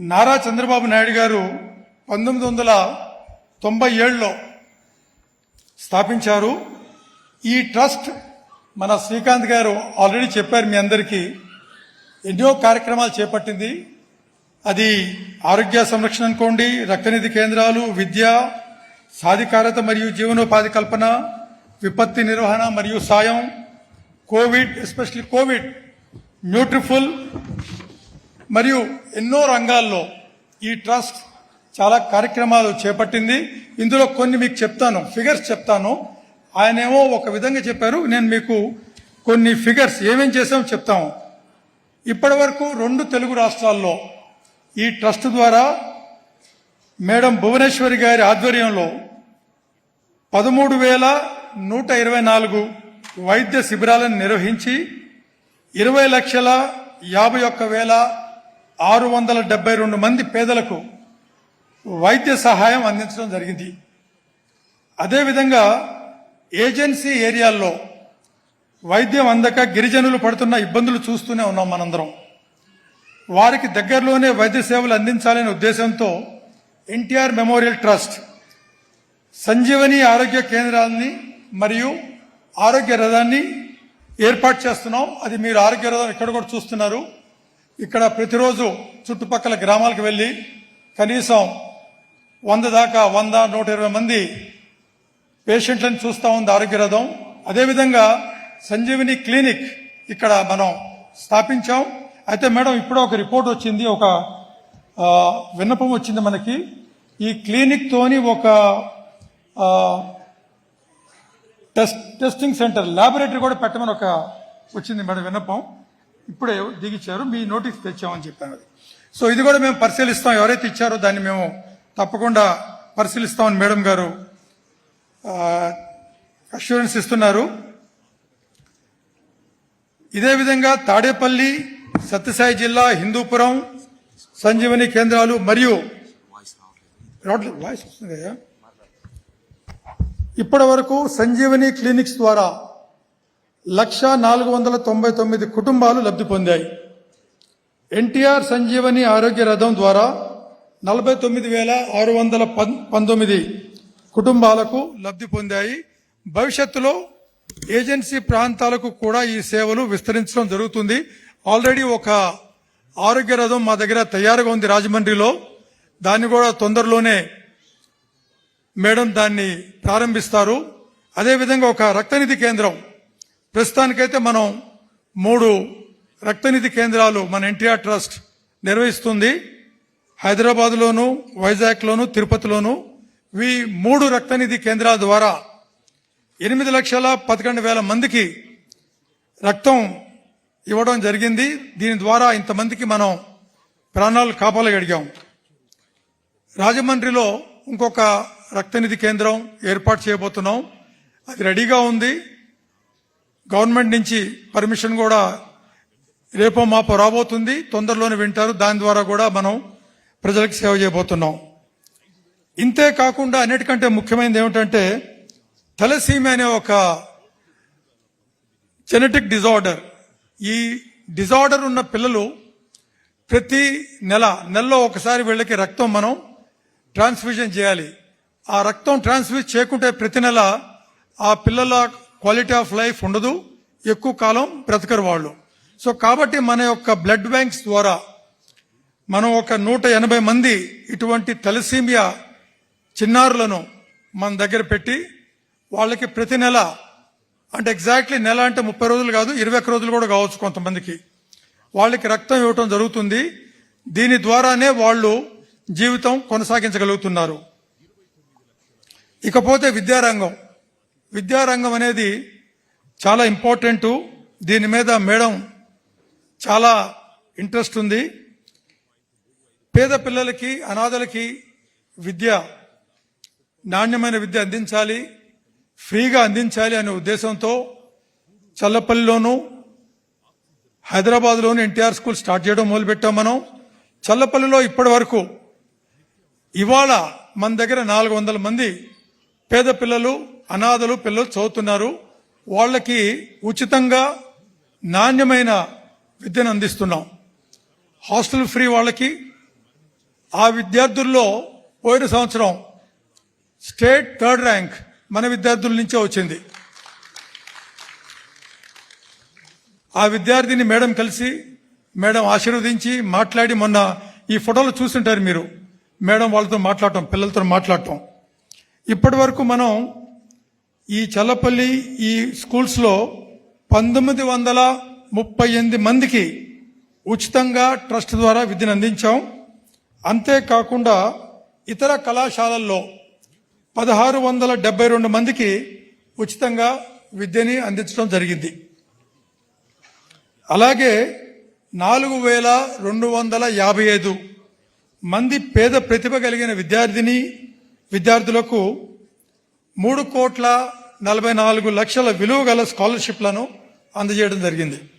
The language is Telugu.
నారా చంద్రబాబు నాయుడు గారు పంతొమ్మిది వందల తొంభై ఏడులో స్థాపించారు. ఈ ట్రస్ట్ మన శ్రీకాంత్ గారు ఆల్రెడీ చెప్పారు మీ అందరికీ. ఎన్నో కార్యక్రమాలు చేపట్టింది. అది ఆరోగ్య సంరక్షణ అనుకోండి రక్తనిధి కేంద్రాలు విద్య సాధికారత మరియు జీవనోపాధి కల్పన విపత్తి నిర్వహణ మరియు సాయం కోవిడ్ ఎస్పెషల్లీ కోవిడ్ న్యూట్రిఫుల్ మరియు ఎన్నో రంగాల్లో ఈ ట్రస్ట్ చాలా కార్యక్రమాలు చేపట్టింది. ఇందులో కొన్ని మీకు చెప్తాను ఫిగర్స్ చెప్తాను. ఆయనేమో ఒక విధంగా చెప్పారు. నేను మీకు కొన్ని ఫిగర్స్ ఏమేం చేసామో చెప్తాము. ఇప్పటి వరకు రెండు తెలుగు రాష్ట్రాల్లో ఈ ట్రస్ట్ ద్వారా మేడం భువనేశ్వరి గారి ఆధ్వర్యంలో పదమూడు వేల నూట ఇరవై నాలుగు వైద్య శిబిరాలను నిర్వహించి ఇరవై లక్షల యాభై ఒక్క వేల ఆరు వందల డెబ్బై రెండు మంది పేదలకు వైద్య సహాయం అందించడం జరిగింది. అదేవిధంగా ఏజెన్సీ ఏరియాల్లో వైద్యం అందక గిరిజనులు పడుతున్న ఇబ్బందులు చూస్తూనే ఉన్నాం మనందరం. వారికి దగ్గరలోనే వైద్య సేవలు అందించాలనే ఉద్దేశంతో ఎన్టీఆర్ మెమోరియల్ ట్రస్ట్ సంజీవని ఆరోగ్య కేంద్రాన్ని మరియు ఆరోగ్య రథాన్ని ఏర్పాటు చేస్తున్నాం. అది మీరు ఆరోగ్య రథం ఇక్కడ కూడా చూస్తున్నారు. ఇక్కడ ప్రతిరోజు చుట్టుపక్కల గ్రామాలకు వెళ్ళి కనీసం వంద దాకా వంద నూట ఇరవై మంది పేషెంట్లను చూస్తూ ఉంది ఆరోగ్య రథం. అదేవిధంగా సంజీవిని క్లినిక్ ఇక్కడ మనం స్థాపించాం. అయితే మేడం ఇప్పుడు ఒక రిపోర్ట్ వచ్చింది ఒక విన్నపం వచ్చింది మనకి. ఈ క్లినిక్తోని ఒక టెస్ట్ టెస్టింగ్ సెంటర్ ల్యాబొరేటరీ కూడా పెట్టమని ఒక వచ్చింది మేడం విన్నపం. ఇప్పుడే దిగిచ్చారు మీ నోటీస్ తెచ్చామని చెప్పాను అది. సో ఇది కూడా మేము పరిశీలిస్తాం. ఎవరైతే ఇచ్చారో దాన్ని మేము తప్పకుండా పరిశీలిస్తామని మేడం గారు అష్యూరెన్స్ ఇస్తున్నారు. ఇదే విధంగా తాడేపల్లి సత్యసాయి జిల్లా హిందూపురం సంజీవని కేంద్రాలు మరియు వాయిస్ వస్తుంది ఇప్పటి వరకు సంజీవని క్లినిక్స్ ద్వారా లక్ష నాలుగు వందల తొంభై తొమ్మిది కుటుంబాలు లబ్ధి పొందాయి. ఎన్టీఆర్ సంజీవని ఆరోగ్య రథం ద్వారా నలభై తొమ్మిది వేల ఆరు వందల పం- పంతొమ్మిది కుటుంబాలకు లబ్ధి పొందాయి. భవిష్యత్తులో ఏజెన్సీ ప్రాంతాలకు కూడా ఈ సేవలు విస్తరించడం జరుగుతుంది. ఆల్రెడీ ఒక ఆరోగ్య రథం మా దగ్గర తయారుగా ఉంది రాజమండ్రిలో. దాన్ని కూడా తొందరలోనే మేడం దాన్ని ప్రారంభిస్తారు. అదేవిధంగా ఒక రక్తనిధి కేంద్రం ప్రస్తుతానికైతే మనం మూడు రక్తనిధి కేంద్రాలు మన ఎన్టీఆర్ ట్రస్ట్ నిర్వహిస్తుంది. హైదరాబాద్లోను వైజాగ్లోను తిరుపతిలోను ఈ మూడు రక్తనిధి కేంద్రాల ద్వారా ఎనిమిది లక్షల పదకొండు వేల మందికి రక్తం ఇవ్వడం జరిగింది. దీని ద్వారా ఇంతమందికి మనం ప్రాణాలు కాపాడగలిగాం. రాజమండ్రిలో ఇంకొక రక్తనిధి కేంద్రం ఏర్పాటు చేయబోతున్నాం. అది రెడీగా ఉంది. గవర్నమెంట్ నుంచి పర్మిషన్ కూడా రేపో మాపో రాబోతుంది. తొందరలోనే వింటారు. దాని ద్వారా కూడా మనం ప్రజలకు సేవ చేయబోతున్నాం. ఇంతే కాకుండా అన్నిటికంటే ముఖ్యమైనది ఏమిటంటే తలసీమి అనే ఒక జెనెటిక్ డిజార్డర్ ఈ డిజార్డర్ ఉన్న పిల్లలు ప్రతి నెల నెలలో ఒకసారి వీళ్ళకి రక్తం మనం ట్రాన్స్ఫ్యూజన్ చేయాలి. ఆ రక్తం ట్రాన్స్ఫ్యూజ్ చేయకుంటే ప్రతి నెల ఆ పిల్లల క్వాలిటీ ఆఫ్ లైఫ్ ఉండదు ఎక్కువ కాలం బ్రతకరు వాళ్ళు. సో కాబట్టి మన యొక్క బ్లడ్ బ్యాంక్స్ ద్వారా మనం ఒక నూట ఎనభై మంది ఇటువంటి తలసీమియా చిన్నారులను మన దగ్గర పెట్టి వాళ్ళకి ప్రతి నెల అంటే ఎగ్జాక్ట్లీ నెల అంటే ముప్పై రోజులు కాదు ఇరవై ఒక్క రోజులు కూడా కావచ్చు కొంతమందికి. వాళ్ళకి రక్తం ఇవ్వటం జరుగుతుంది. దీని ద్వారానే వాళ్ళు జీవితం కొనసాగించగలుగుతున్నారు. ఇకపోతే విద్యారంగం. విద్యారంగం అనేది చాలా ఇంపార్టెంట్. దీని మీద మేడం చాలా ఇంట్రెస్ట్ ఉంది. పేద పిల్లలకి అనాథలకి విద్య నాణ్యమైన విద్య అందించాలి ఫ్రీగా అందించాలి అనే ఉద్దేశంతో చల్లపల్లిలోను హైదరాబాద్లోను ఎన్టీఆర్ స్కూల్ స్టార్ట్ చేయడం మొదలుపెట్టాం మనం. చల్లపల్లిలో ఇప్పటి వరకు ఇవాళ మన దగ్గర నాలుగు వందల మంది పేద పిల్లలు అనాథలు పిల్లలు చదువుతున్నారు. వాళ్ళకి ఉచితంగా నాణ్యమైన విద్యను అందిస్తున్నాం. హాస్టల్ ఫ్రీ వాళ్ళకి ఆ విద్యార్థుల్లో పోయిన సంవత్సరం స్టేట్ థర్డ్ ర్యాంక్ మన విద్యార్థుల నుంచే వచ్చింది. ఆ విద్యార్థిని మేడం కలిసి మేడం ఆశీర్వదించి మాట్లాడి మొన్న ఈ ఫోటోలు చూస్తుంటారు మీరు. మేడం వాళ్ళతో మాట్లాడటం పిల్లలతో మాట్లాడటం. ఇప్పటి వరకు మనం ఈ చల్లపల్లి ఈ స్కూల్స్లో పంతొమ్మిది వందల ముప్పై ఎనిమిది మందికి ఉచితంగా ట్రస్ట్ ద్వారా విద్యను అందించాం. అంతేకాకుండా ఇతర కళాశాలల్లో పదహారు వందల డెబ్బై రెండు మందికి ఉచితంగా విద్యని అందించడం జరిగింది. అలాగే నాలుగు వేల రెండు వందల యాభై ఐదు మంది పేద ప్రతిభ కలిగిన విద్యార్థిని విద్యార్థులకు మూడు కోట్ల నలభై నాలుగు లక్షల విలువ గల స్కాలర్షిప్లను అందజేయడం జరిగింది.